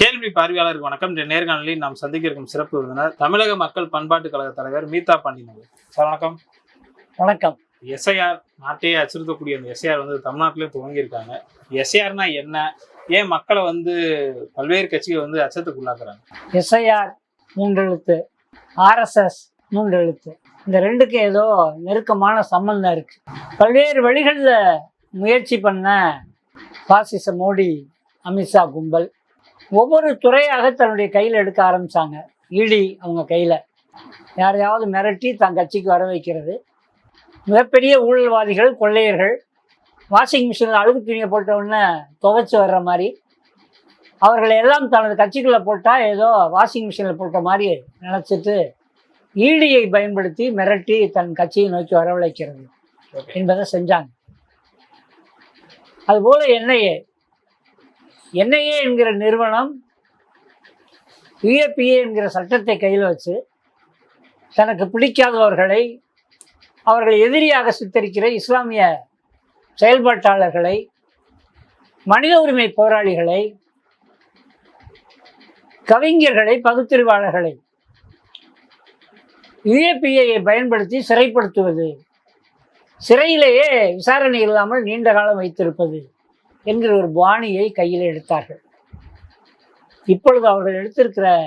கேள்வி பார்வையாளருக்கு வணக்கம். இன்றைய நேர்காணலில் நாம் சந்திக்க இருக்கும் சிறப்பு விருந்தினர் தமிழக மக்கள் பண்பாட்டு கழக தலைவர் மீதா பாண்டியன். அவர்கள் சார் வணக்கம். வணக்கம். எஸ்ஐஆர் நாட்டையே அச்சுறுத்தக்கூடிய அந்த எஸ்ஐஆர் வந்து தமிழ்நாட்டிலே துவங்கியிருக்காங்க எஸ்ஐஆர்னா என்ன? ஏன் மக்களை வந்து பல்வேறு கட்சிகள் வந்து அச்சத்துக்கு உள்ளாக்குறாங்க? எஸ்ஐஆர் மூன்றெழுத்து ஆர்எஸ்எஸ் மூன்றெழுத்து. இந்த ரெண்டுக்கு ஏதோ நெருக்கமான சம்பந்தம் இருக்கு. பல்வேறு வழிகளில் முயற்சி பண்ண பாசிச மோடி அமித்ஷா கும்பல். ஒவ்வொரு துறையாக தன்னுடைய கையில் எடுக்க ஆரம்பிச்சாங்க. இடி அவங்க கையில். யாரையாவது மிரட்டி தன் கட்சிக்கு வர வைக்கிறது. மிகப்பெரிய ஊழல்வாதிகள் கொள்ளையர்கள். வாஷிங் மிஷினில் அழுகு துணியை போட்ட உடனே துவைச்சு வர்ற மாதிரி. அவர்களை எல்லாம் தனது கட்சிக்குள்ளே போட்டால் ஏதோ வாஷிங் மிஷினில் போட்ட மாதிரி நினச்சிட்டு ஈடியை பயன்படுத்தி மிரட்டி தன் கட்சியை நோக்கி வரவழைக்கிறது என்பதை செஞ்சாங்க. அதுபோல என்ஐஏ என்ஐஏ என்கிற நிறுவனம் யுஏபிஏ என்கிற சட்டத்தை கையில் வச்சு தனக்கு பிடிக்காதவர்களை அவர்களை எதிரியாக சித்தரிக்கிற இஸ்லாமிய செயல்பாட்டாளர்களை மனித உரிமை போராளிகளை கவிஞர்களை பகுத்தறிவாளர்களை யுஏபிஐயை பயன்படுத்தி சிறைப்படுத்துவது சிறையிலேயே விசாரணை இல்லாமல் நீண்ட காலம் வைத்திருப்பது. என்கிற ஒரு பாணியை கையில் எடுத்தார்கள். இப்பொழுது அவர்கள் எடுத்திருக்கிற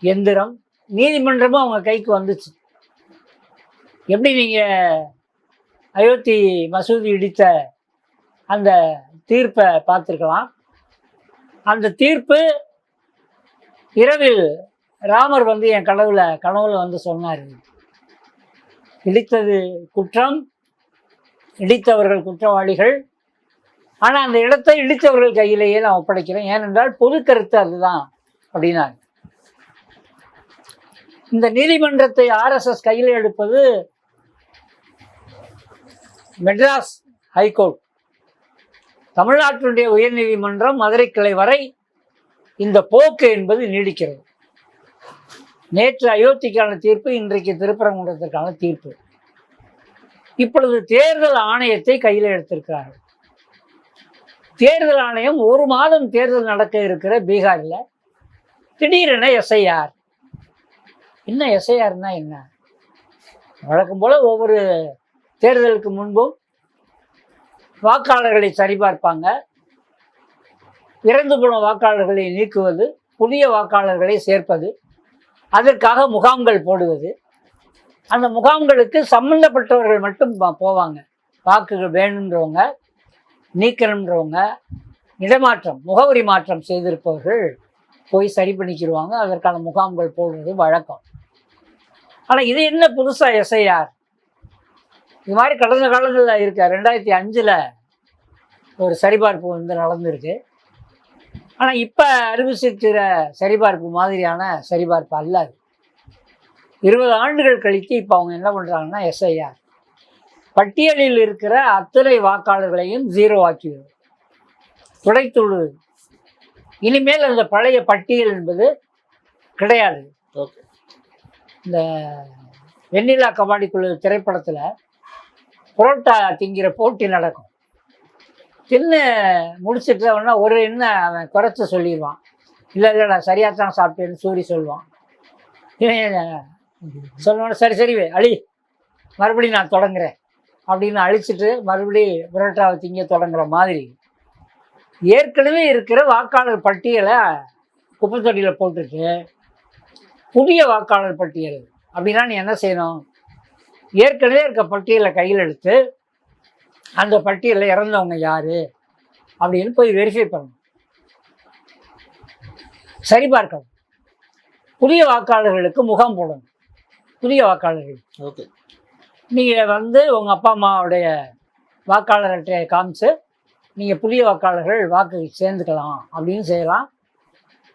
எந்திரம் நீதிமன்றமும் அவங்க கைக்கு வந்துச்சு. எப்படி நீங்கள் அயோத்தி மசூதி இடித்த அந்த தீர்ப்பை பார்த்துருக்கலாம். அந்த தீர்ப்பு இரவில் ராமர் வந்து என் கனவுல கனவுல வந்து சொன்னார். இடித்தது குற்றம் இடித்தவர்கள் குற்றவாளிகள் ஆனால் அந்த இடத்தை இடித்தவர்கள் கையிலேயே நான் ஒப்படைக்கிறேன். ஏனென்றால் பொது கருத்து அதுதான் அப்படின்னாங்க. இந்த நீதிமன்றத்தை ஆர்எஸ்எஸ் கையில் எடுப்பது மெட்ராஸ் ஹைகோர்ட். தமிழ்நாட்டினுடைய உயர்நீதிமன்றம் மதுரை கிளை வரை இந்த போக்கு என்பது நீடிக்கிறது. நேற்று அயோத்திக்கான தீர்ப்பு இன்றைக்கு திருப்பரங்குன்றத்திற்கான தீர்ப்பு. இப்பொழுது தேர்தல் ஆணையத்தை கையில் எடுத்திருக்கிறார்கள். தேர்தல் ஆணையம் ஒரு மாதம் தேர்தல் நடக்க இருக்கிற பீகாரில் திடீரென எஸ்ஐஆர் என்ன எஸ்ஐஆர்னா என்ன? வழக்கம் போல் ஒவ்வொரு தேர்தலுக்கு முன்பும் வாக்காளர்களை சரிபார்ப்பாங்க. இறந்து போன வாக்காளர்களை நீக்குவது புதிய வாக்காளர்களை சேர்ப்பது அதற்காக முகாம்கள் போடுவது. அந்த முகாம்களுக்கு சம்பந்தப்பட்டவர்கள் மட்டும் போவாங்க. வாக்குகள் வேணுன்றவங்க நீக்கணுன்றவங்க இடமாற்றம் முகவரி மாற்றம் செய்திருப்பவர்கள் போய் சரி பண்ணிக்கிடுவாங்க அதற்கான முகாம்கள் போடுறது வழக்கம். ஆனால் இது என்ன புதுசாக எஸ்ஐஆர் இது மாதிரி கடந்த காலங்களில் இருக்க ரெண்டாயிரத்தி அஞ்சில் ஒரு சரிபார்ப்பு வந்து நடந்திருக்கு. ஆனால் இப்போ அறிவிச்சிருக்கிற சரிபார்ப்பு மாதிரியான சரிபார்ப்பு அல்ல அது. இருபது ஆண்டுகள் கழித்து இப்போ அவங்க என்ன பண்ணுறாங்கன்னா எஸ்ஐஆர் பட்டியலில் இருக்கிற அத்தனை வாக்காளர்களையும் ஜீரோ ஆக்கிவிடும் துடைத்துள்ளது இனிமேல் அந்த பழைய பட்டியல் என்பது கிடையாது ஓகே இந்த வெண்ணிலா கபாடி குழு திரைப்படத்தில் புரோட்டா திங்கிற போட்டி நடக்கும் தின்னு முடிச்சிட்டு அவனா ஒரு என்ன அவன் குறைச்சி சொல்லிடுவான் இல்லை இல்லை நான் சரியாக தான் சாப்பிட்டேன்னு சூரி சொல்லுவான் சொல்லுவான் சரி சரி அழி மறுபடியும் நான் தொடங்குறேன் அப்படின்னு அழிச்சிட்டு மறுபடியும் விரட்டாவை திங்க தொடங்குற மாதிரி. ஏற்கனவே இருக்கிற வாக்காளர் பட்டியலை குப்பைத்தொட்டியில் போட்டுட்டு புதிய வாக்காளர் பட்டியல் அப்படின்னா நீ என்ன செய்யணும்? ஏற்கனவே இருக்க பட்டியலை கையில் எடுத்து அந்த பட்டியலில் இறந்தவங்க யார்? அப்படின்னு போய் வெரிஃபை பண்ணணும். சரிபார்க்கணும் புதிய வாக்காளர்களுக்கு முகாம் போடணும். புதிய வாக்காளர்கள். ஓகே நீங்கள் வந்து உங்கள் அப்பா அம்மாவுடைய வாக்காளர் அட்டையை காமிச்சு நீங்கள் புதிய வாக்காளர்கள் வாக்கு சேர்ந்துக்கலாம் அப்படின்னு செய்யலாம்.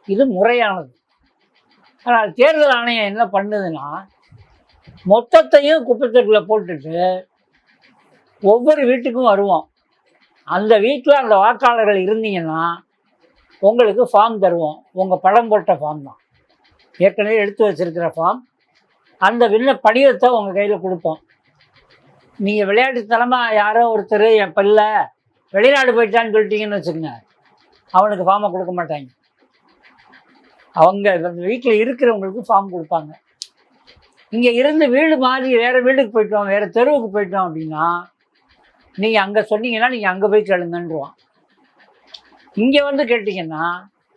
இது முறையானது. ஆனால் தேர்தல் ஆணையம் என்ன பண்ணுதுன்னா மொத்தத்தையும் குப்பைத்தட்டில் போட்டுட்டு ஒவ்வொரு வீட்டுக்கும் வருவோம். அந்த வீட்டில் அந்த வாக்காளர்கள் இருந்தீங்கன்னா உங்களுக்கு ஃபார்ம் தருவோம். உங்கள் படம் போட்ட ஃபார்ம் தான். ஏற்கனவே எடுத்து வச்சிருக்கிற ஃபார்ம் அந்த விண்ண படிவத்தை உங்கள் கையில் கொடுப்போம். நீங்கள் விளையாட்டுத்தனமாக யாரோ ஒருத்தர் என் பிள்ளை வெளிநாடு போயிட்டான்னு சொல்லிட்டீங்கன்னு வச்சுக்கோங்க. அவனுக்கு ஃபார்மை கொடுக்க மாட்டாங்க. அவங்க வீட்டில் இருக்கிறவங்களுக்கு ஃபார்ம் கொடுப்பாங்க. இங்கே இருந்து வீடு மாறி வேறு வீட்டுக்கு போயிட்டோம் வேறு தெருவுக்கு போயிட்டோம் அப்படின்னா நீங்கள் அங்கே சொன்னீங்கன்னா நீங்கள் அங்கே போய் கேளுங்கன்றுவான். இங்கே வந்து கேட்டிங்கன்னா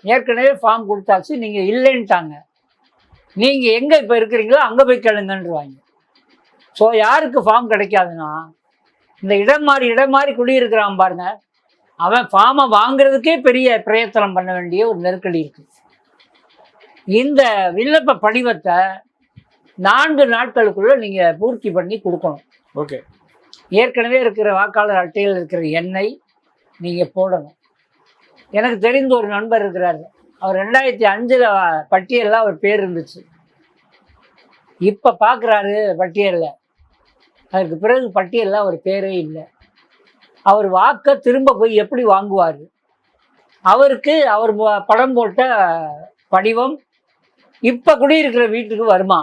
ஏற்கனவே ஃபார்ம் கொடுத்தாச்சு நீங்கள் இல்லைன்ட்டாங்க. நீங்கள் எங்கே இப்போ இருக்கிறீங்களோ அங்கே போய் கேளுங்கன்றுவாங்க. ஸோ யாருக்கு ஃபார்ம் கிடைக்காதுன்னா இந்த இடம் மாறி இடம் மாறி குடியிருக்கிறான் பாருங்க. அவன் ஃபார்மை வாங்குறதுக்கே பெரிய பிரயத்தனம் பண்ண வேண்டிய ஒரு நெருக்கடி இருக்கு. இந்த விண்ணப்ப படிவத்தை நான்கு நாட்களுக்குள்ள நீங்க பூர்த்தி பண்ணி கொடுக்கணும். ஓகே. ஏற்கனவே இருக்கிற வாக்காளர் அட்டையில் இருக்கிற எண்ணெய் நீங்க போடணும். எனக்கு தெரிந்த ஒரு நண்பர் இருக்கிறாரு. அவர் ரெண்டாயிரத்தி அஞ்சில் பட்டியலில் அவர் பேர் இருந்துச்சு. இப்போ பார்க்குறாரு பட்டியலில். அதுக்கு பிறகு பட்டியலில் அவர் பேரே இல்லை. அவர் வாக்கை திரும்ப போய் எப்படி வாங்குவார்? அவருக்கு அவர் படம் போட்ட படிவம் இப்போ குடியிருக்கிற வீட்டுக்கு வருமா?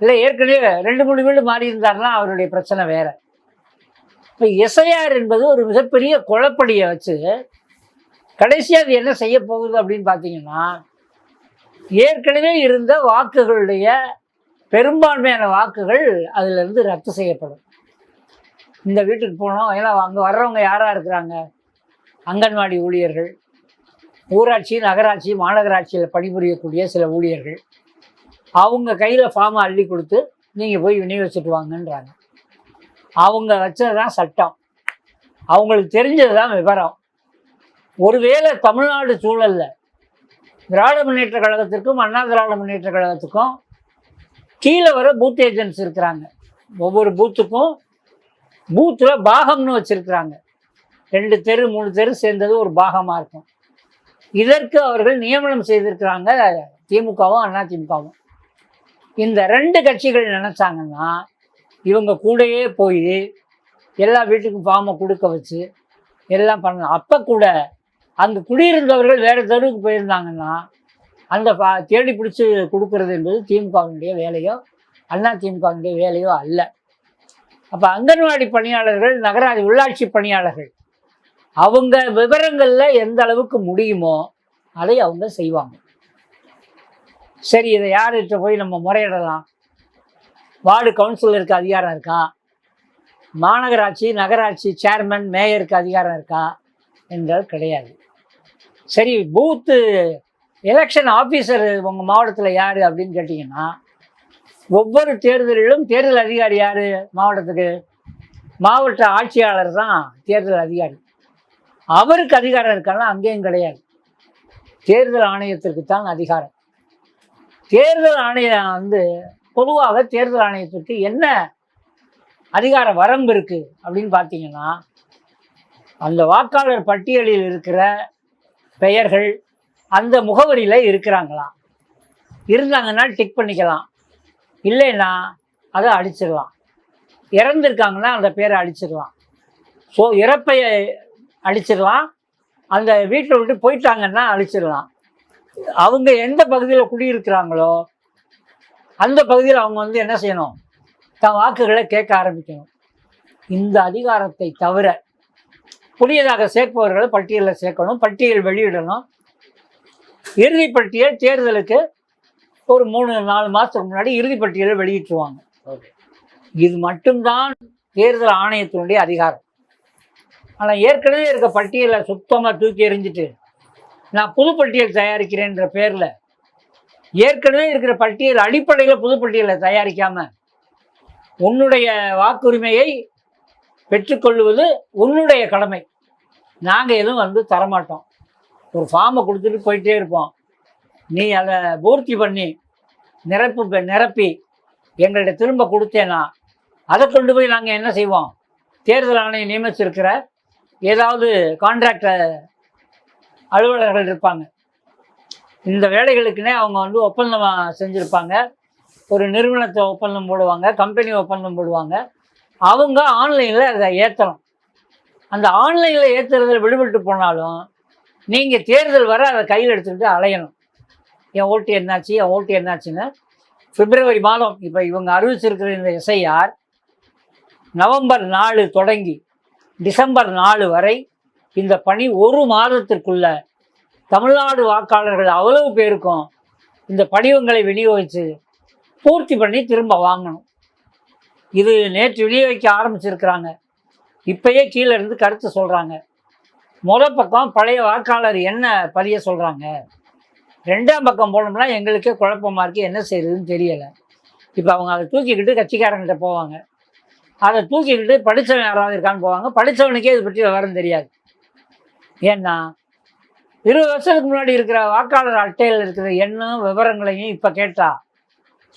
இல்லை ஏற்கனவே ரெண்டு மூணு வீடு மாறி இருந்தார்னா அவருடைய பிரச்சனை வேற. இப்போ எஸ்ஐஆர் என்பது ஒரு மிகப்பெரிய குழப்படியை வச்சு கடைசியாக அது என்ன செய்ய போகுது அப்படின்னு பார்த்தீங்கன்னா ஏற்கனவே இருந்த வாக்குகளுடைய பெரும்பான்மையான வாக்குகள் அதிலிருந்து ரத்து செய்யப்படும். இந்த வீட்டுக்கு போனோம் ஏன்னா அங்கே வர்றவங்க யாராக இருக்கிறாங்க? அங்கன்வாடி ஊழியர்கள். ஊராட்சி நகராட்சி மாநகராட்சியில் பணிபுரியக்கூடிய சில ஊழியர்கள். அவங்க கையில் ஃபார்மை அள்ளி கொடுத்து நீங்கள் போய் விநியோகிச்சுட்டு வாங்கன்றாங்க. அவங்க வச்சது தான் சட்டம். அவங்களுக்கு தெரிஞ்சது தான் விவரம். ஒருவேளை தமிழ்நாடு சூழலில் திராவிட முன்னேற்ற கழகத்திற்கும் அண்ணா திராவிட முன்னேற்ற கழகத்துக்கும் கீழே வர பூத் ஏஜென்ட்ஸ் இருக்கிறாங்க. ஒவ்வொரு பூத்துக்கும் பூத்தில் பாகம்னு வச்சுருக்கிறாங்க. ரெண்டு தெரு மூணு தெரு சேர்ந்தது ஒரு பாகமாக இருக்கும். இதற்கு அவர்கள் நியமனம் செய்திருக்கிறாங்க திமுகவும் அண்ணா திமுகவும். இந்த ரெண்டு கட்சிகள் நினச்சாங்கன்னா இவங்க கூடயே போய் எல்லா வீட்டுக்கும் ஃபார்மை கொடுக்க வச்சு எல்லாம் பண்ணலாம். அப்போ கூட அங்கே குடியிருந்தவர்கள் வேறு தெருவுக்கு போயிருந்தாங்கன்னா அந்த பா- தேடி பிடிச்சி கொடுக்கறது என்பது திமுகவினுடைய வேலையோ அண்ணா திமுகவினுடைய வேலையோ அல்ல. அப்போ அங்கன்வாடி பணியாளர்கள் நகராட்சி உள்ளாட்சி பணியாளர்கள் அவங்க விவரங்களில் எந்த அளவுக்கு முடியுமோ அதை அவங்க செய்வாங்க. சரி இதை யார்கிட்ட போய் நம்ம முறையிடலாம்? வார்டு கவுன்சிலருக்கு அதிகாரம் இருக்கா? மாநகராட்சி நகராட்சி சேர்மன் மேயருக்கு அதிகாரம் இருக்கா? என்றால் கிடையாது. சரி பூத்து எலெக்ஷன் ஆஃபீஸர் உங்கள் மாவட்டத்தில் யார் அப்படின்னு கேட்டிங்கன்னா ஒவ்வொரு தேர்தலிலும் தேர்தல் அதிகாரி யார் மாவட்டத்துக்கு? மாவட்ட ஆட்சியாளர் தான் தேர்தல் அதிகாரி. அவருக்கு அதிகாரம் இருக்கான்னா அங்கேயும் கிடையாது. தேர்தல் ஆணையத்திற்கு தான் அதிகாரம். தேர்தல் ஆணையம் வந்து பொதுவாக தேர்தல் ஆணையத்திற்கு என்ன அதிகார வரம்பு இருக்குது அப்படின்னு பார்த்தீங்கன்னா அந்த வாக்காளர் பட்டியலில் இருக்கிற பெயர்கள் அந்த முகவரியில் இருக்கிறாங்களாம். இருந்தாங்கன்னா டிக் பண்ணிக்கலாம். இல்லைன்னா அதை அடிச்சிடலாம். இறந்துருக்காங்கன்னா அந்த பேரை அடிச்சிடலாம். ஸோ இறப்பையை அடிச்சிடலாம். அந்த வீட்டை விட்டு போயிட்டாங்கன்னா அழிச்சிடலாம் அவங்க எந்த பகுதியில் குடியிருக்கிறாங்களோ அந்த பகுதியில் அவங்க வந்து என்ன செய்யணும்? தன் வாக்குகளை கேட்க ஆரம்பிக்கணும். இந்த அதிகாரத்தை தவிர புதியதாக சேர்ப்பவர்களை பட்டியலில் சேர்க்கணும் பட்டியல் வெளியிடணும். இறுதி பட்டியல் தேர்தலுக்கு ஒரு மூணு நாலு மாதத்துக்கு முன்னாடி இறுதி பட்டியலை வெளியிட்டுருவாங்க இது மட்டும்தான் தேர்தல் ஆணையத்தினுடைய அதிகாரம். ஆனால் ஏற்கனவே இருக்க பட்டியலை சுத்தமாக தூக்கி எறிஞ்சிட்டு நான் புது பட்டியல் தயாரிக்கிறேன்ற பேரில் ஏற்கனவே இருக்கிற பட்டியல் அடிப்படையில் புது பட்டியலை தயாரிக்காம உன்னுடைய வாக்குரிமையை பெற்றுக்கொள்வது உன்னுடைய கடமை. நாங்கள் எதுவும் வந்து தரமாட்டோம். ஒரு ஃபார்மை கொடுத்துட்டு போயிட்டே இருப்போம். நீ அதை பூர்த்தி பண்ணி நிரப்பு நிரப்பி எங்கள்கிட்ட திரும்ப கொடுத்தேன்னா அதை கொண்டு போய் நாங்கள் என்ன செய்வோம்? தேர்தல் ஆணையம் நியமிச்சிருக்கிற ஏதாவது கான்ட்ராக்ட் அலுவலர்கள் இருப்பாங்க. இந்த வேலைகளுக்குனே அவங்க வந்து ஒப்பந்தம் செஞ்சுருப்பாங்க. ஒரு நிறுவனத்தை ஒப்பந்தம் போடுவாங்க கம்பெனி ஒப்பந்தம் போடுவாங்க. அவங்க ஆன்லைனில் அதை ஏற்றணும் அந்த ஆன்லைனில் ஏற்றுறதுல விடுபட்டு போனாலும் நீங்கள் தேர்தல் வர அதை கையில் எடுத்துக்கிட்டு அலையணும். என் ஓட்டு என்னாச்சு என் ஓட்டு என்னாச்சுன்னு. பிப்ரவரி மாதம் இப்போ இவங்க அறிவிச்சிருக்கிற இந்த இசையார் நவம்பர் நாலு தொடங்கி டிசம்பர் நாலு வரை இந்த பணி ஒரு மாதத்திற்குள்ள தமிழ்நாடு வாக்காளர்கள் அவ்வளவு பேருக்கும் இந்த படிவங்களை விநியோகித்து பூர்த்தி பண்ணி திரும்ப வாங்கணும். இது நேற்று விநியோகிக்க ஆரம்பிச்சிருக்கிறாங்க. இப்பயே கீழே இருந்து கருத்து சொல்கிறாங்க முத பக்கம் பழைய வாக்காளர் என்ன பதிய சொல்கிறாங்க ரெண்டாம் பக்கம் போனோம்னா எங்களுக்கே குழப்பமாக இருக்குது என்ன செய்யறதுன்னு தெரியலை. இப்போ அவங்க அதை தூக்கிக்கிட்டு கட்சிக்காரங்கிட்ட போவாங்க. அதை தூக்கிக்கிட்டு படித்தவன் யாராவது இருக்கான்னு போவாங்க. படித்தவனுக்கே இது பற்றி விவரம் தெரியாது. ஏன்னா இருபது வருஷத்துக்கு முன்னாடி இருக்கிற வாக்காளர் அட்டையில் இருக்கிற எண்ணும் விவரங்களையும் இப்போ கேட்டால்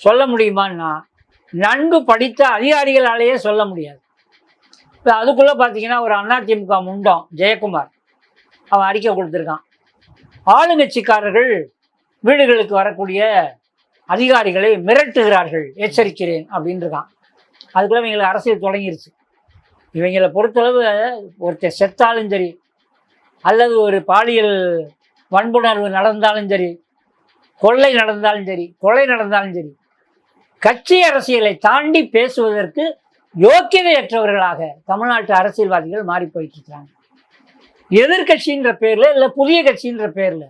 சொல்ல முடியுமான்னா நன்கு படித்த அதிகாரிகளாலேயே சொல்ல முடியாது. இப்போ அதுக்குள்ளே பார்த்தீங்கன்னா ஒரு அதிமுக முண்டம் ஜெயக்குமார். அவன் அறிக்கை கொடுத்துருக்கான். ஆளுங்கட்சிக்காரர்கள் வீடுகளுக்கு வரக்கூடிய அதிகாரிகளை மிரட்டுகிறார்கள் எச்சரிக்கிறேன் அப்படின்னு இருக்கான். அதுக்குள்ளே இவங்களுக்கு அரசியல் தொடங்கிருச்சு. இவங்களை பொறுத்தளவு ஒருத்தர் செத்தாலும் சரி அல்லது ஒரு பாலியல் வன்புணர்வு நடந்தாலும் சரி கொள்ளை நடந்தாலும் சரி கொலை நடந்தாலும் சரி கட்சி அரசியலை தாண்டி பேசுவதற்கு யோக்கியதையற்றவர்களாக தமிழ்நாட்டு அரசியல்வாதிகள் மாறி போயிட்டு இருக்கிறாங்க எதிர்கட்சின்ற பேர்ல இல்லை புதிய கட்சின்ற பேர்ல.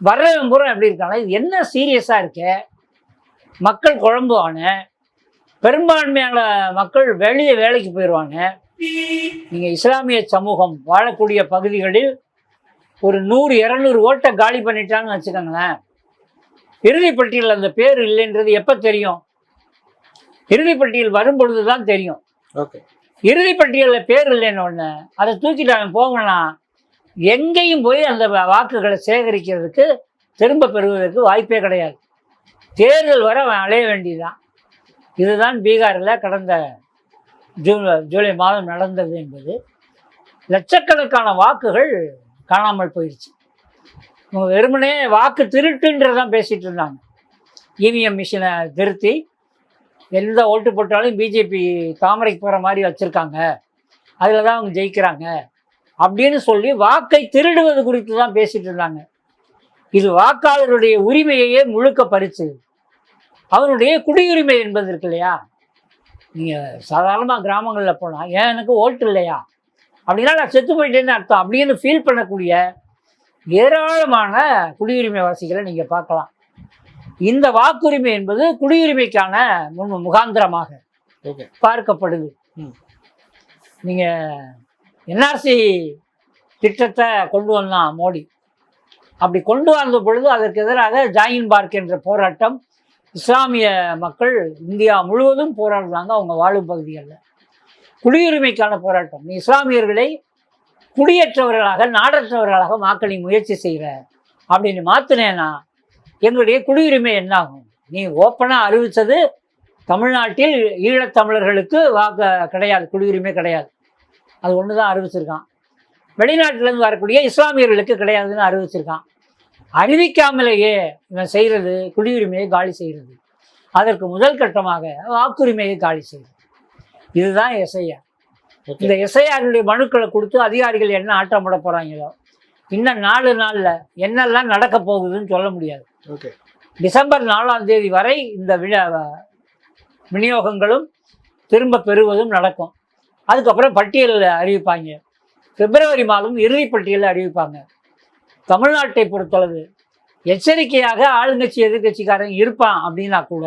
வர்றவன் பூரா எப்படி இருக்காங்க இது என்ன சீரியஸா இருக்க? மக்கள் குழம்புவான பெரும்பான்மையான மக்கள் வெளியே வேலைக்கு போயிடுவாங்க நீங்கள் இஸ்லாமிய சமூகம் வாழக்கூடிய பகுதிகளில் ஒரு நூறு இரநூறு ஓட்டை காலி பண்ணிட்டாங்கன்னு வச்சுக்கோங்களேன். இறுதிப்பட்டியல் அந்த பேர் இல்லைன்றது எப்போ தெரியும்? இறுதிப்பட்டியல் வரும் பொழுது தான் தெரியும். ஓகே. இறுதிப்பட்டியலில் பேர் இல்லைன்னு ஒன்று அதை தூக்கிட்டு அவன் போகணும்னா எங்கேயும் போய் அந்த வாக்குகளை சேகரிக்கிறதுக்கு திரும்ப பெறுவதற்கு வாய்ப்பே கிடையாது. தேர்தல் வரை அவன் அலைய வேண்டியதுதான். இதுதான் பீகாரில் கடந்த ஜூ ஜூலை மாதம் நடந்தது என்பது. லட்சக்கணக்கான வாக்குகள் காணாமல் போயிடுச்சு வெறுமனே வாக்கு திருட்டுன்றதான் பேசிட்டு இருந்தாங்க. இவிஎம் மிஷினை திருத்தி எந்த ஓட்டு போட்டாலும் பிஜேபி தாமரைக்கு போகிற மாதிரி வச்சுருக்காங்க. அதில் தான் அவங்க ஜெயிக்கிறாங்க. அப்படின்னு சொல்லி வாக்கை திருடுவது குறித்து தான் பேசிகிட்டு இருந்தாங்க. இது வாக்காளருடைய உரிமையையே முழுக்க பறிச்சு. அவருடைய குடியுரிமை என்பது இருக்கு இல்லையா? நீங்கள் சாதாரணமாக கிராமங்களில் போனால் ஏன் எனக்கு ஓட்டு இல்லையா? அப்படின்னா நான் செத்து போயிட்டேன்னு அர்த்தம். அப்படின்னு ஃபீல் பண்ணக்கூடிய ஏராளமான குடியுரிமை வாசிகளை நீங்கள் பார்க்கலாம். இந்த வாக்குரிமை என்பது குடியுரிமைக்கான முன் முகாந்திரமாக பார்க்கப்படுது. ம். நீங்கள் என்ஆர்சி திட்டத்தை கொண்டு வந்தான் மோடி. அப்படி கொண்டு வந்த பொழுது அதற்கு எதிராக ஜாயின் பார்க் என்ற போராட்டம் இஸ்லாமிய மக்கள் இந்தியா முழுவதும் போராடுறாங்க அவங்க வாழும் பகுதிகளில். குடியுரிமைக்கான போராட்டம். நீ இஸ்லாமியர்களை குடியேற்றவர்களாக நாடற்றவர்களாக மாக்களை முயற்சி செய்கிற அப்படின்னு மாற்றினேன்னா எங்களுடைய குடியுரிமை என்னாகும்? நீ ஓப்பனாக அறிவித்தது தமிழ்நாட்டில் ஈழத்தமிழர்களுக்கு வாக்கு கிடையாது குடியுரிமை கிடையாது. அது ஒன்று தான் அறிவிச்சிருக்கான். வெளிநாட்டிலேருந்து வரக்கூடிய இஸ்லாமியர்களுக்கு கிடையாதுன்னு அறிவிச்சிருக்கான். அறிவிக்காமலேயே இவன் செய்கிறது குடியுரிமையை காலி செய்கிறது அதற்கு முதல் கட்டமாக வாக்குரிமையை காலி செய்கிறது இதுதான் எஸ்ஐஆர். இந்த எஸ்ஐஆருடைய மனுக்களை கொடுத்து அதிகாரிகள் என்ன ஆட்டம் போட போகிறாங்களோ இன்னும் நாலு நாளில் என்னெல்லாம் நடக்க போகுதுன்னு சொல்ல முடியாது. டிசம்பர் நாலாம் தேதி வரை இந்த விழா விநியோகங்களும் திரும்ப பெறுவதும் நடக்கும். அதுக்கப்புறம் பட்டியலில் அறிவிப்பாங்க. பிப்ரவரி மாதம் இறுதி பட்டியலில் அறிவிப்பாங்க. தமிழ்நாட்டை பொறுத்தளவு எச்சரிக்கையாக ஆளுங்கட்சி எதிர்கட்சிக்காரன் இருப்பான் அப்படின்னா கூட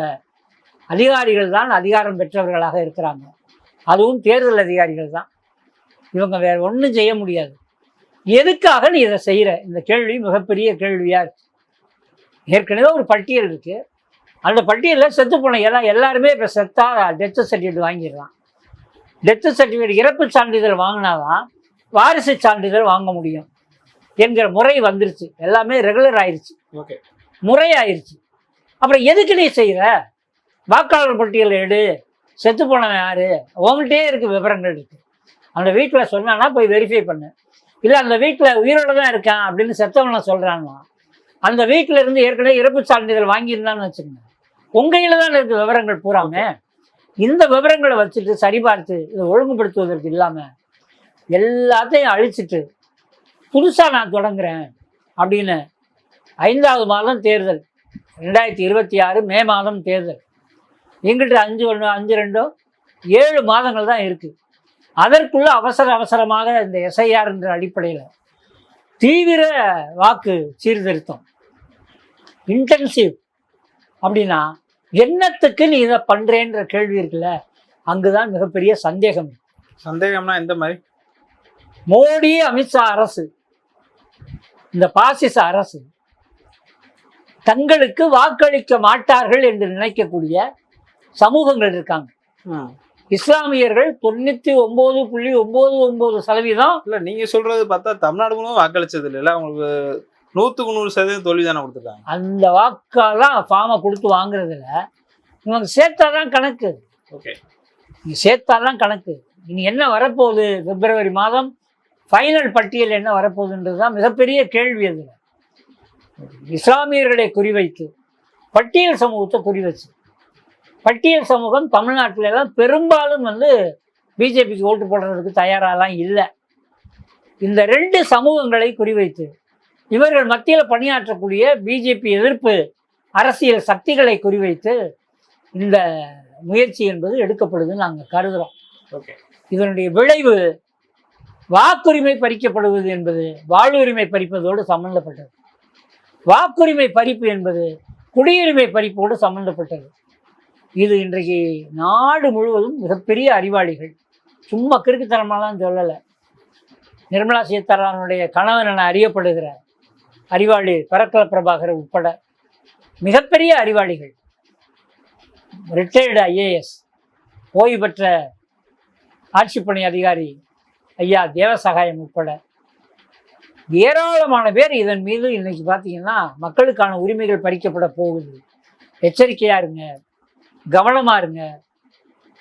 அதிகாரிகள் தான் அதிகாரம் பெற்றவர்களாக இருக்கிறாங்க. அதுவும் தேர்தல் அதிகாரிகள் தான். இவங்க வேறு ஒன்றும் செய்ய முடியாது. எதுக்காக நீ இதை செய்கிற இந்த கேள்வி மிகப்பெரிய கேள்வியாக இருக்கு. ஏற்கனவே ஒரு பட்டியல் இருக்கு. அந்த பட்டியலில் செத்து போன எல்லாம் எல்லாருமே இப்போ செத்தா டெத்து சர்டிஃபிகேட் வாங்கிடலாம். டெத்து சர்டிஃபிகேட் இறப்பு சான்றிதழ் வாங்கினாதான் வாரிசு சான்றிதழ் வாங்க முடியும் என்கிற முறை வந்துருச்சு. எல்லாமே ரெகுலர் ஆயிருச்சு. ஓகே முறை ஆயிருச்சு அப்புறம் எதுக்கு நீ செய்கிற வாக்காளர் பட்டியல் எடு. செத்து போனவன் யாரு? உங்கள்கிட்டயே இருக்கு விவரங்கள் இருக்கு. அந்த வீட்டில் சொன்னான்னா போய் வெரிஃபை பண்ணு. இல்லை அந்த வீட்டில் உயிரோட தான் இருக்கான் அப்படின்னு செத்தவனை சொல்கிறான்னா அந்த வீட்டில் இருந்து ஏற்கனவே இறப்பு சான்றிதழ் வாங்கியிருந்தான்னு வச்சுக்கோங்க. உங்க தான் இருக்கு விவரங்கள் பூராமே. இந்த விவரங்களை வச்சுட்டு சரிபார்த்து இதை ஒழுங்குபடுத்துவதற்கு இல்லாமல் எல்லாத்தையும் அழிச்சிட்டு புதுசாக நான் தொடங்குறேன் அப்படின்னு ஐந்தாவது மாதம் தேர்தல் ரெண்டாயிரத்தி இருபத்தி ஆறு மே மாதம் தேர்தல். எங்கிட்ட அஞ்சு ஒன்று அஞ்சு ரெண்டோ ஏழு மாதங்கள் தான் இருக்குது அதற்குள்ள அவசர அவசரமாக இந்த எஸ்ஐஆர் என்ற அடிப்படையில் தீவிர வாக்கு சீர்திருத்தம். இன்டென்சிவ் அப்படின்னா என்னத்துக்கு நீ இதை பண்றேன்ற கேள்வி இருக்குல்ல அங்குதான் மிகப்பெரிய சந்தேகம். சந்தேகம்னா எந்த மாதிரி? மோடி அமித்ஷா அரசு இந்த பாசிச அரசு தங்களுக்கு வாக்களிக்க மாட்டார்கள் என்று நினைக்கக்கூடிய சமூகங்கள் இருக்காங்க. இஸ்லாமியர்கள் தொண்ணூத்தி ஒன்பது புள்ளி ஒன்பது ஒன்பது சதவீதம் இல்ல நீங்க சொல்றது பார்த்தா தமிழ்நாடு முழுவதும் வாக்களிச்சது இல்ல உங்களுக்கு நூத்துக்கு நூறு சதவீதம் தோல்வி தானே கொடுத்துருக்காங்க. அந்த வாக்கெல்லாம் ஃபார்மை கொடுத்து வாங்குறதுல இவங்க சேர்த்தாதான் கணக்கு. ஓகே நீ சேர்த்தாதான் கணக்கு. இனி என்ன வரப்போகுது பிப்ரவரி மாதம்? ஃபைனல் பட்டியல் என்ன வரப்போகுதுன்றது தான் மிகப்பெரிய கேள்வி அதில். இஸ்லாமியர்களை குறிவைத்து பட்டியல் சமூகத்தை குறிவச்சு பட்டியல் சமூகம் தமிழ்நாட்டில எல்லாம் பெரும்பாலும் வந்து பிஜேபிக்கு ஓட்டு போடுறதுக்கு தயாராலாம் இல்லை. இந்த ரெண்டு சமூகங்களை குறிவைத்து இவர்கள் மத்தியில் பணியாற்றக்கூடிய பிஜேபி எதிர்ப்பு அரசியல் சக்திகளை குறிவைத்து இந்த முயற்சி என்பது எடுக்கப்படுதுன்னு நாங்கள் கருதுகிறோம் இதனுடைய விளைவு வாக்குரிமை பறிக்கப்படுவது என்பது வாழ்வுரிமை பறிப்பதோடு சம்பந்தப்பட்டது. வாக்குரிமை பறிப்பு என்பது குடியுரிமை பறிப்போடு சம்பந்தப்பட்டது. இது இன்றைக்கு நாடு முழுவதும் மிகப்பெரிய அறிவாளிகள். சும்மா கிறுக்குத்தனமாலாம் சொல்லலை. நிர்மலா சீதாராமனுடைய கணவன் என அறியப்படுகிற அறிவாளி பரக்கல பிரபாகர் உட்பட மிகப்பெரிய அறிவாளிகள். ரிட்டையர்டு ஐஏஎஸ் ஓய்வு பெற்ற ஆட்சிப்பணி அதிகாரி ஐயா தேவசகாயம் உட்பட ஏராளமான பேர் இதன் மீது இன்னைக்கு பார்த்தீங்கன்னா மக்களுக்கான உரிமைகள் பறிக்கப்பட போகுது. எச்சரிக்கையா இருங்க கவனமா இருங்க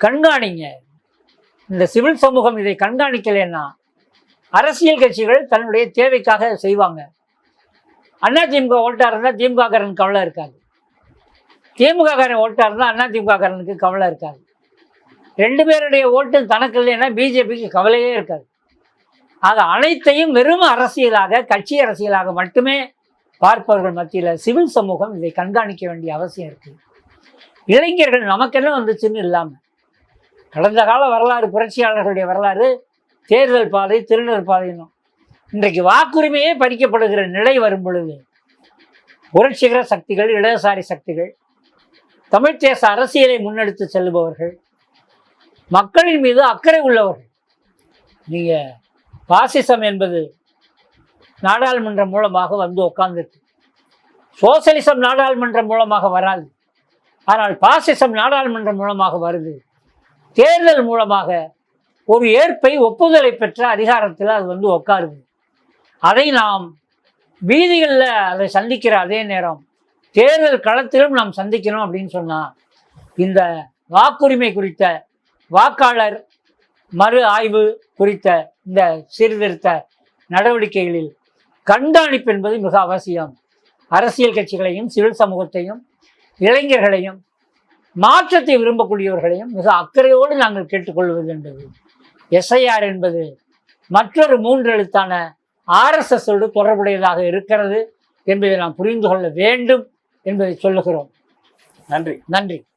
கண்காணிங்க. இந்த சிவில் சமூகம் இதை கண்காணிக்கலைன்னா அரசியல் கட்சிகள் தன்னுடைய தேவைக்காக செய்வாங்க. அண்ணா திமுக ஓட்டா இருந்தால் திமுககாரன் கவலை இருக்காது. திமுககாரன் ஓட்டா இருந்தால் அண்ணா திமுககாரனுக்கு கவலை இருக்காது. ரெண்டு பேருடைய ஓட்டு தனக்கு இல்லைன்னா பிஜேபிக்கு கவலையே இருக்காது. ஆக அனைத்தையும் வெறும் அரசியலாக கட்சி அரசியலாக மட்டுமே பார்ப்பவர்கள் மத்தியில் சிவில் சமூகம் இதை கண்காணிக்க வேண்டிய அவசியம் இருக்குது இளைஞர்கள் நமக்கென்ன வந்துச்சுன்னு இல்லாமல் கடந்த கால வரலாறு புரட்சியாளர்களுடைய வரலாறு தேர்தல் பாதை திருநர் பாதைன்னும் இன்றைக்கு வாக்குரிமையே பறிக்கப்படுகிற நிலை வரும் பொழுது புரட்சிகர சக்திகள் இடதுசாரி சக்திகள் தமிழ்தேச தேச அரசியலை முன்னெடுத்து செல்லுபவர்கள் மக்களின் மீது அக்கறை உள்ளவர்கள். நீங்கள் பாசிசம் என்பது நாடாளுமன்றம் மூலமாக வந்து உட்கார்ந்துருக்கு சோசலிசம் நாடாளுமன்றம் மூலமாக வராது. ஆனால் பாசிசம் நாடாளுமன்றம் மூலமாக வருது. தேர்தல் மூலமாக ஒரு ஏற்பை ஒப்புதலை பெற்ற அதிகாரத்தில் அது வந்து உட்காருது அதை நாம் வீதிகளில் அதை சந்திக்கிற அதே நேரம் தேர்தல் களத்திலும் நாம் சந்திக்கணும் அப்படின்னு சொன்னால் இந்த வாக்குரிமை குறித்த வாக்காளர் மறு ஆய்வு குறித்த இந்த சீர்திருத்த நடவடிக்கைகளில் கண்காணிப்பு என்பது மிக அவசியம். அரசியல் கட்சிகளையும் சிவில் சமூகத்தையும் இளைஞர்களையும் மாற்றத்தை விரும்பக்கூடியவர்களையும் மிக அக்கறையோடு நாங்கள் கேட்டுக்கொள்வது என்பது. எஸ்ஐஆர் என்பது மற்றொரு மூன்று எழுத்தான ஆர்எஸ்எஸோடு தொடர்புடையதாக இருக்கிறது என்பதை நாம் புரிந்து கொள்ள வேண்டும் என்பதை சொல்லுகிறோம். நன்றி. நன்றி.